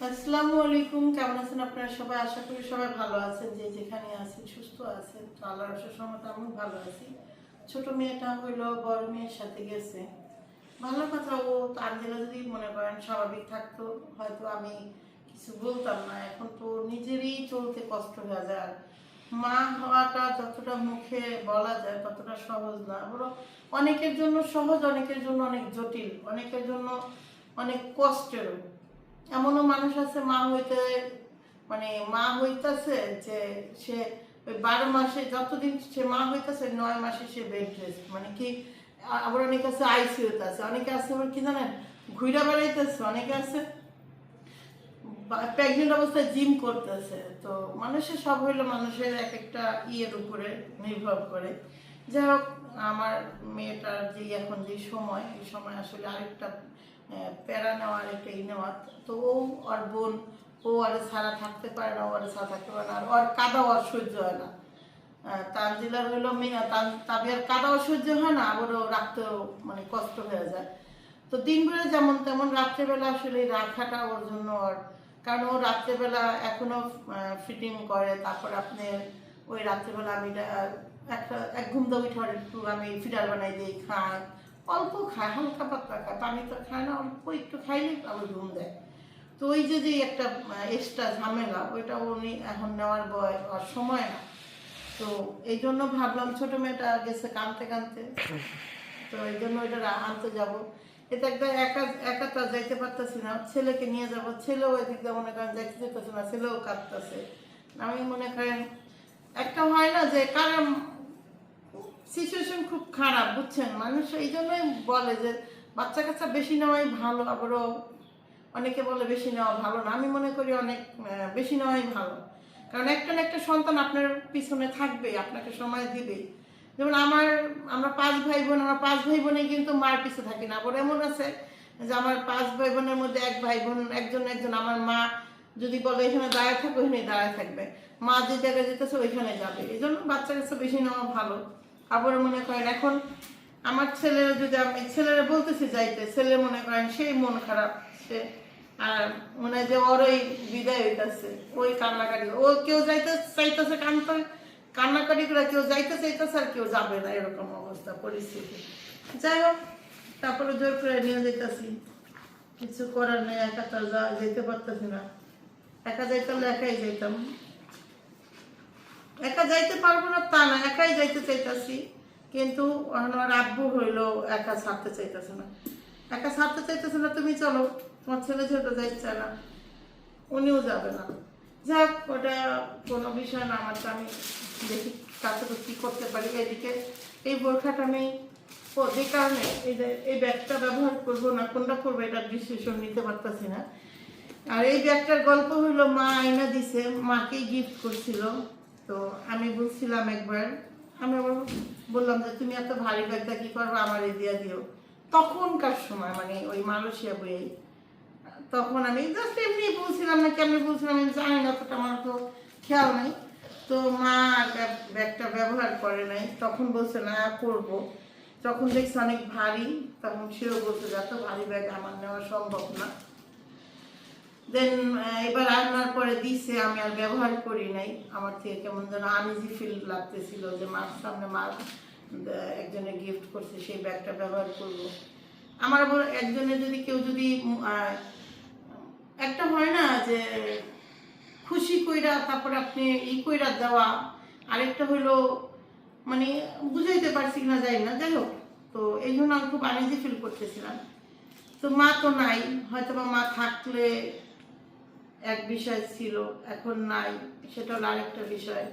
আসসালামু আলাইকুম, কেমন আছেন আপনারা সবাই? আশা করি সবাই ভালো আছেন, যে যেখানে আছেন সুস্থ আছেন। তো আল্লাহর আশার সময় আমিও ভালো আছি। ছোট মেয়েটা হইল, বড় মেয়ের সাথে গেছে। ভালো কথা, ও তানজিলা যদি মনে করেন স্বাভাবিক থাকতো, হয়তো আমি কিছু বলতাম না। এখন তো নিজেরই চলতে কষ্ট হয়ে যায়। মা হওয়াটা যতটা মুখে বলা যায় ততটা সহজ না। বরং অনেকের জন্য সহজ, অনেকের জন্য অনেক জটিল, অনেকের জন্য অনেক কষ্টেরও। এমনও মানুষ আছে, মা হইতে মানে মা হইতাছে যে সে ওই বারো মাসে যতদিন সে মা হইতাছে, নয় মাসে সে বেড রেস্ট মানে কি, আবার অনেকে আছে আইসিউতে আছে, অনেকে আছে আবার কি জানেন ঘুরা বেড়াইতেছে, অনেকে আছে প্রেগনেন্ট অবস্থায় জিম করতেছে। তো মানুষের সব হইল মানুষের এক একটা ইয়ের উপরে নির্ভর করে। যাই হোক, আমার মেয়েটার যে এখন যে সময়, এই সময় আসলে আরেকটা প্যারা নেওয়ার একটা ই নেওয়া। তো ও আর বোন, ও আর সারা থাকতে পারে না, ও আর ছাড়া থাকতে পারে না। আর ওর কাদাও আর সহ্য হয় না। তানজিলার হইল মেয়ে তাবিয়ার কাদাও সহ্য হয় না, আবারও রাখতেও মানে কষ্ট হয়ে যায়। তো দিনবেলা যেমন তেমন রাত্রেবেলা আসলে রাখাটা ওর জন্য ওর কারণ ও রাত্রেবেলা এখনও ফিটিং করে। তারপর আপনি ওই রাত্রেবেলা আমি একটা, এক ঘুম দিয়ে একটু আমি ফিডার বানাই দিই, খাই। অল্প খায়, হালকা পাতলা খায়, পানি তো খায় না, অল্প একটু খাইলে আবার ঘুম দেয়। তো ওই যে যে একটা এক্সট্রা ঝামেলা ওইটা উনি এখন নেওয়ার বয় আর সময় না। তো এই জন্য ভাবলাম ছোট মেয়েটা গেছে কানতে কানতে। তো এই জন্য ওইটা আনতে যাব। এটা একটা একা একা তো যাইতে পারতেছি না। ছেলেকে নিয়ে যাব। ছেলেও এদিক দিয়ে মনে করেন যাইতে যেতেছে না, ছেলেও কাঁদতেছে। আমি মনে করেন, একটা হয় না যে কারণ সিচুয়েশন খুব খারাপ, বুঝছেন? মানুষ এই জন্যই বলে যে, বাচ্চা কাচ্চা বেশি নেওয়াই ভালো, আবারও অনেকে বলে বেশি নেওয়া ভালো না। আমি মনে করি অনেক বেশি নেওয়াই ভালো। কারণ একটা না একটা সন্তান আপনার পিছনে থাকবে, আপনাকে সময় দিবে। যেমন আমার, আমরা পাঁচ ভাই বোন আমরা পাঁচ ভাই বোনে কিন্তু মার পিছে থাকি না। আবার এমন আছে যে, আমার পাঁচ ভাই বোনের মধ্যে এক ভাই বোন একজন একজন, আমার মা যদি বলে, এখানে দাঁড়ায় থাকবে ওইখানে দাঁড়ায় থাকবে। মা যে জায়গায় যেতেছে, ওইখানে যাবে। এই জন্য বাচ্চা কাছে বেশি নেওয়া ভালো। আবার মনে করেন, এখন আমার ছেলেরা যদি আমি, ছেলেরা বলতেছি যাইতে, ছেলে মনে করেন সেই মন খারাপ, সে, আর মনে হয় যে ওই বিদায় হইতাছে, ওই কান্নাকাটি, ও কেউ যাইতে চাইতেছে কান্না কান্নাকাটি করে কেউ যাইতে চাইতেছে আর কেউ যাবে না, এরকম অবস্থা, পরিস্থিতি। যাই হোক, তারপরে জোর করে নিয়ে যেতেছি কিছু করার নেই, একা তো যেতে পারতেছি না। একা যাইতে হলে একাই যাইতাম। একা যাইতে পারব না, তা না, একাই যাইতে চাইতাছি। কিন্তু আমার আব্বু হইল, একা ছাড়তে চাইতেছে না। একা ছাড়তে চাইতেছে না, তুমি চলো, তোমার ছেলে যেহেতু যাইছে না, উনিও যাবে না। যাক, ওটা কোনো বিষয় না আমার আমি দেখি কাছে তো কী করতে পারি এদিকে। এই বোরখাটা আমি যে কারণে এই যে, এই ব্যাগটা ব্যবহার করব না, কোনটা করব এটার ডিসিশন নিতে পারতাছি না। আর এই ব্যাগটার গল্প হলো মা আয়না দিছে, মাকেই গিফট করছিল। তো আমি বলছিলাম একবার, আমি আবার বললাম যে, তুমি এত ভারী ব্যাগটা কি করব আমার দিয়ে দিও? তখনকার সময় মানে ওই মালয়েশিয়া বইয়ে, তখন আমি জাস্ট এমনি বলছিলাম না কেমনি বলছিলাম, আমি জানি না, অতটা আমার তো খেয়াল নেই। তো মা ব্যাগটা ব্যবহার করে নাই। তখন বলছে, না, করব। যখন দেখছি অনেক ভারী, তখন সেও বলছে যে, এত ভারী ব্যাগ আমার নেওয়া সম্ভব না। দেন এবার আনার পরে দিছে আমি আর ব্যবহার করি নাই। আমার থেকে কেমন যেন আনইজি ফিল লাগতেছিল যে মার সামনে মা আহ, একজনে গিফট করছে সেই ব্যাগটা ব্যবহার করব। আমার আবার একজনে যদি কেউ যদি একটা হয় না যে খুশি কইরা তারপর আপনি ই কইরা দেওয়া আরেকটা হইল মানে বুঝাইতে পারছি না যাই না যাই হোক। তো এই জন্য আমি খুব আনইজি ফিল করতেছিলাম। তো মা তো নাই হয়তো বা মা থাকলে এক বিষয় ছিল, এখন নাই, সেটা হলো আরেকটা বিষয়।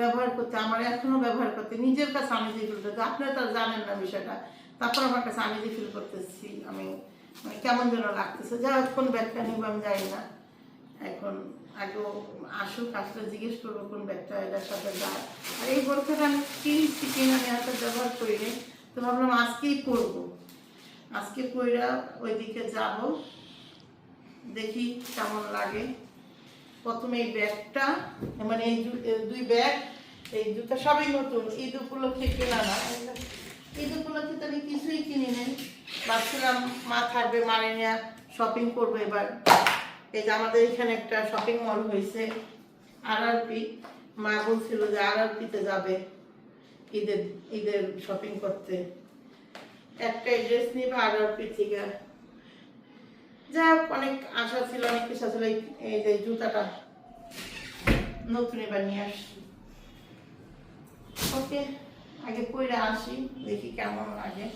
ব্যবহার করতে, আমার এখনও ব্যবহার করতে, নিজের কাছে আমি যে ফিল করতে আপনারা তো জানেন না বিষয়টা, তারপর আমার কাছে আমি যে ফিল করতেছি, আমি মানে কেমন যেন লাগতেছে যা কোন ব্যাগটা নিব আমি জানি না। এখন আগেও আসুক, আসলে জিজ্ঞেস করব কোন ব্যাগটা এটার সাথে যায় আর এই বোরখাটা আমি কিনছি কিনে আমি হাতে ব্যবহার করিনি, তো ভাবলাম আজকেই পরবো আজকে পইরা ওইদিকে যাব। দেখি কেমন লাগে। প্রথমে এই ব্যাগটা মানে এই দুই ব্যাগ, এই দুটো সবই নতুন। ঈদ উপলক্ষে কেনা না। ঈদ উপলক্ষে তো আমি কিছুই কিনি নেই। ভাবছিলাম মা থাকবে মারে নিয়ে শপিং করব এবার। এই যে আমাদের এখানে একটা শপিং মল হয়েছে আর আর পি মা বলছিল যে আর আর পিতে যাবে ঈদের ঈদের শপিং করতে। একটা ড্রেস নিবে আর আর পি থেকে। যাই অনেক আশা ছিল, অনেক কিছু ছিল এই- যে জুতাটা নতুন এবার নিয়ে আসছি। ওকে, আগে পরে আসি, দেখি কেমন লাগে।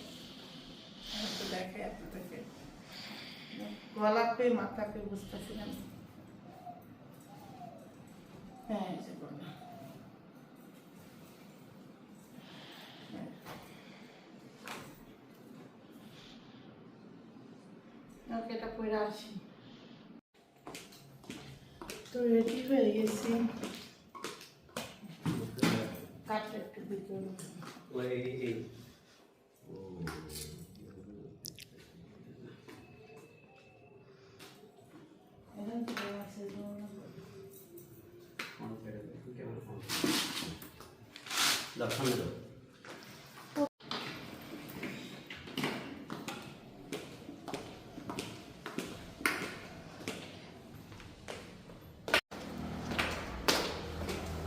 একটু দেখে আপনাদেরকে। গলা পেয়ে মাথা পেয়ে বুঝতেছিলাম হ্যাঁ এই যে গলা হ্যাঁ। ওকে এটা পরে আসি তো রেডি হয়ে গেছি কাটটা একটু ভিতরে এরকম করে আছে যেমন- সামনে দাও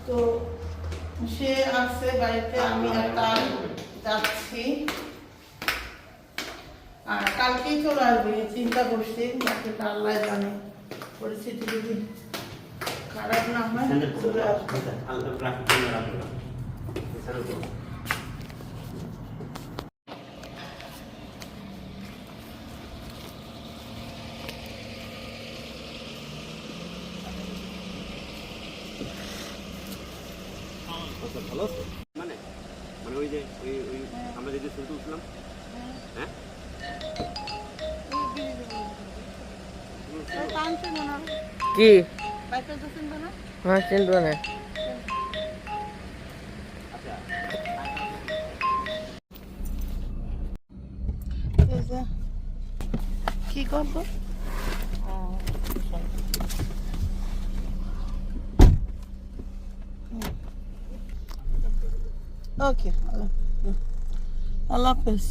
তো সে আসছে বাড়িতে আমি আর তার যাচ্ছি। আর কালকেই চলে আসবে চিন্তা করছি বাকি আল্লাহ জানে পরিস্থিতি যদি খারাপ না হয় চলে আসবে। হালকা ট্রাফিক জন্য রাখব এছাড়াও তো আচ্ছা, ভালো আছো? মানে মানে ওই ওই আমরা যেদিন শুরুতে উঠলাম হ্যাঁ? কি? হ্যাঁ চিনবো না। আচ্ছা। কি করব? ওকে আল্লাহ হাফেজ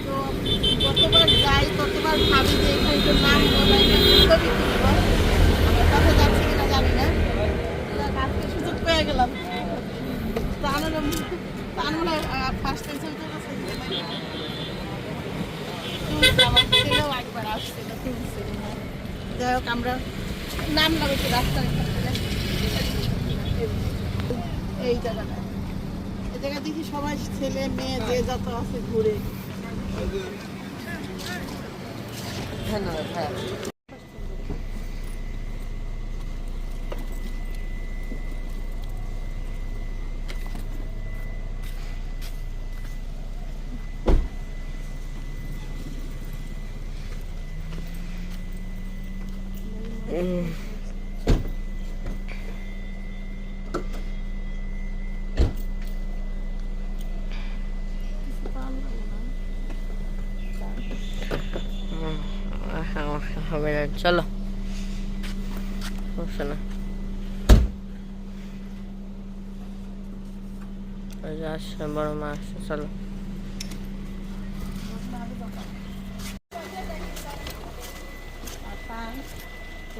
তো যতবার যাই ততবার ভাবি যে এখানকার নাম বলা এটা ছবি তুলব আমার কাছে যাচ্ছে কিনা জানি না যাক, আজকে সুযোগ পেয়ে গেলাম তাহলে তাহলে ফার্স্ট টাইম চলতে গেছে আমার ছেলেও একবার আসছিল তুলছিল যাই হোক, আমরা নাম লাগাচ্ছি রাস্তার। এই জায়গাটা। এই জায়গা দেখি সবাই ছেলে, মেয়ে, যে যত আছে ঘুরে। ধন্যবাদ হ্যাঁ। হবে না চলো সমস্যা না ওই যে আসছে বড় মা আসছে চলো খাইছে না আমার এটা না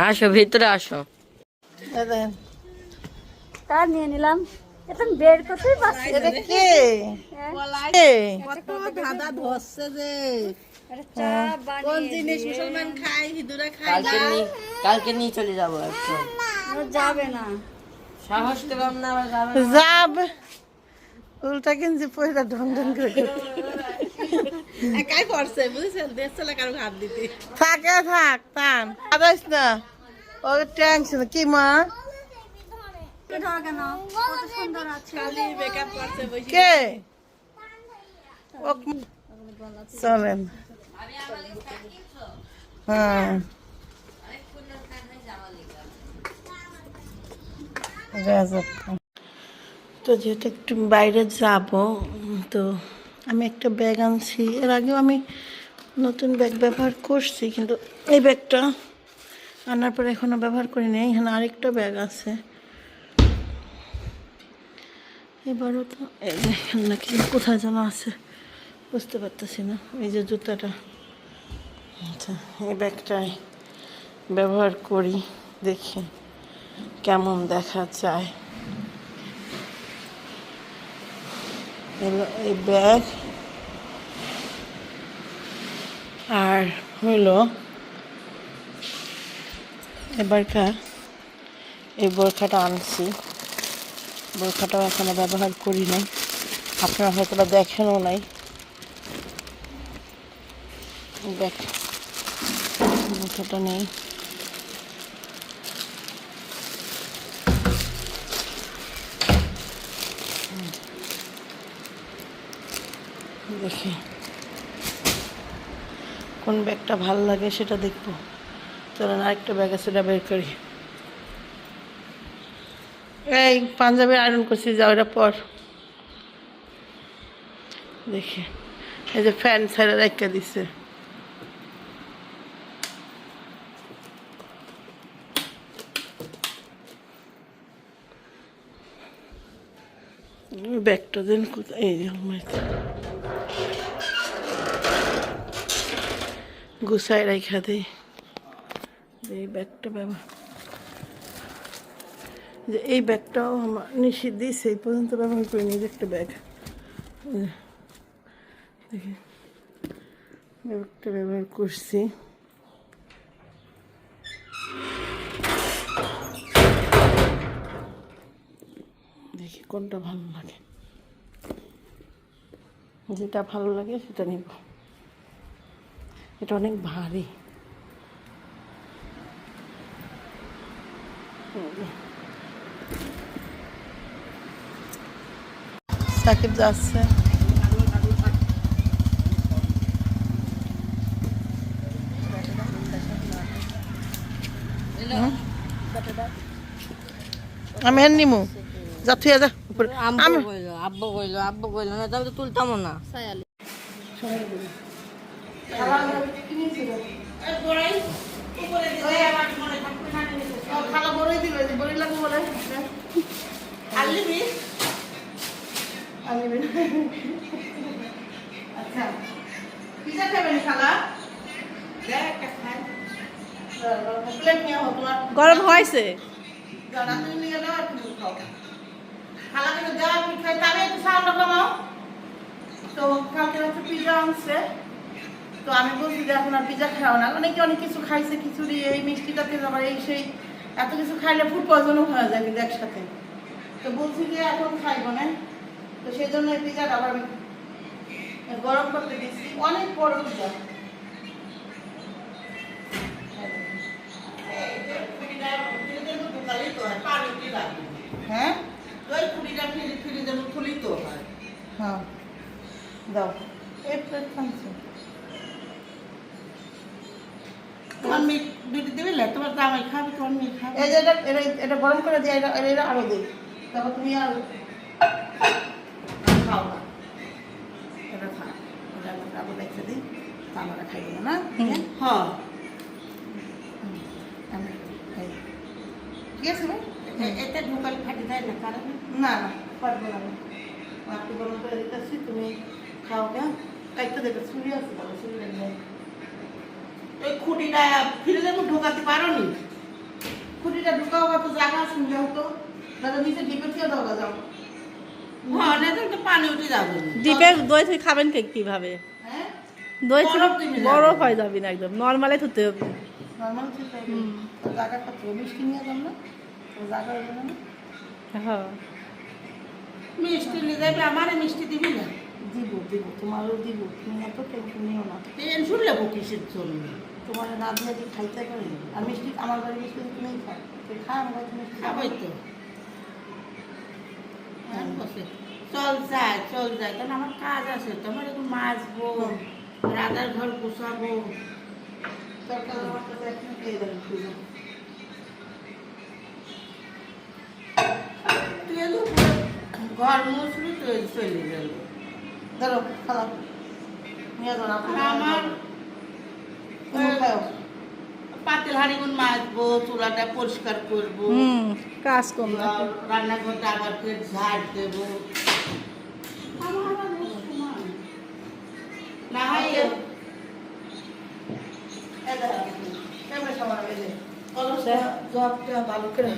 আসো ভিতরে আসো। তা নিয়ে নিলাম। এটা বের করতেই পারছি এটা কে? হ্যাঁ। কত ধাঁধা ধরছে যে। কোন জিনিস মুসলমান খায় হিন্দুরা খায় কালকে নিয়ে কালকে নিয়ে চলে যাব একদম। যাবে না। সাহস তো কম না আবার যাবে যাব। উল্টা কিনছি পয়সা ঢং ঢং করে। একাই বুঝছেন? কারও হাত দিতে। থাকে থাক টান না। ও টেনশন কি মা? ধর কেন? কত সুন্দর আছে। কে? চলেন। হ্যাঁ। তো যেহেতু একটু বাইরে যাব তো আমি একটা ব্যাগ আনছি। এর আগেও আমি নতুন ব্যাগ ব্যবহার করছি, কিন্তু এই ব্যাগটা আনার পরে এখনও ব্যবহার করিনি এখানে আরেকটা ব্যাগ আছে। এবারও তো নাকি কোথায় যেন আছে, বুঝতে পারতেছি না, এই যে জুতাটা। আচ্ছা এই ব্যাগটাই ব্যবহার করি, দেখি কেমন দেখা যায়। এই ব্যাগ। আর হইল এবারকার এই বোরখাটা আনছি। বোরখাটাও এখনও ব্যবহার করি নাই। আপনারা হয়তো দেখেনও নাই। দেখ, বোরখাটা নেই। দেখি। কোন ব্যাগটা ভালো লাগে সেটা দেখব। চলেন আরেকটা ব্যাগ আছে সেটা বের করি। এই পাঞ্জাবি আয়রন করছি, যাও এটা পর। দেখি। এই যে ফ্যান ফ্যানের রেখে দিছে ওই ব্যাগটা দেন কোথায়? এই আমার গুছাই রেখা দিই এই ব্যাগটা ব্যবহার যে এই ব্যাগটাও আমার নিষিদ্ধ এই পর্যন্ত ব্যবহার এই যে একটা ব্যাগ। দেখি। ব্যাগটা ব্যবহার করছি। দেখি কোনটা ভালো লাগে। যেটা ভালো লাগে সেটা নিব। এটা অনেক ভারী। সাকিব যাচ্ছে। আমি আর নিমু। যা তুই যা উপরে। আমি আব্বু কইলো আব্বু কইলো না তাহলে তো তুলতাম না আনলিবি আচ্ছা পিজা খাবেন খালা গরম হয়েছে খালা কিন্তু দেওয়া তো কালকে রাতে পিজা আনছে। তো আমি বলছি যে এখন আর পিজা খাও না। অনেকে অনেক কিছু খাইছে খিচুড়ি এই মিষ্টিটাতে আবার এই সেই। এত কিছু খাইলে ফুড পয়জনও হয়ে যায় কিন্তু একসাথে। তো বলছি যে এখন খাইবো না। তো সেই জন্য এই পিজাটা আবার আমি গরম করতে দিচ্ছি অনেক বড় পিজা হ্যাঁ ওই কুড়িটা ফিরি ফিরি যেন ফুলিত হয়। হ্যাঁ। দাও এই প্লেট খাচ্ছি এই যে এটা এটা এটা গরম করে দিয়ে এটা এটা আরও দিই তারপর তুমি আর খাও না। এটা খা এটা আরও রেখে দিই। তা আমরা খাইব না? হ্যাঁ। ঠিক আছে এতে ঢুকালে ফাটি যায় না কারণ? না না পারব না আপনি গরম করে দিতেছি তুমি দেবে আছে খুঁটিটা ফ্রিজে তো ঢোকাতে পারো নি খুঁটিটা ঢুকাও তো জায়গা আছে যেহেতু দাদা নিচে ডিপে থেকে দাও যাও। হ্যাঁ না তো পানি উঠে যাবে। ডিপে দই খাবেন কে কীভাবে? হ্যাঁ? দই বরফ হয়ে যাবে না একদম। নর্মালে ধুতে হবে। নর্মাল জায়গা কত? মিষ্টি নিয়ে যাম না? জায়গা হয়ে না? হ্যাঁ। মিষ্টি নিয়ে যাবে আমারে মিষ্টি দিবি না। দিব দিব তোমারও দিব তুমি এত টেনশন নিও না। টেনশন কিসের জন্য? তোমার খাইতে পারি? আর মিষ্টি আমার বাড়ি মিষ্টি তুমি খাও। তুই আমার খাবই তো। হ্যাঁ, চল যায় চল যায় কারণ আমার কাজ আছে তো আমার এখন মাছবো রাধার ঘর গুছাবো। তরকারি আমার কাছে এখনও দিয়ে দেবেন তুই ঘর মুছলি তো চলে গেল ধরো খালাও। নিয়ে যাও না আমার পাতিল হাঁড়িগুন মাজবো চুলাটা পরিষ্কার করব। কাজ আর রান্নাঘরটা আবার ফের ঝাড় দেবো। না হয়? কলসটা জগটা ভালো করে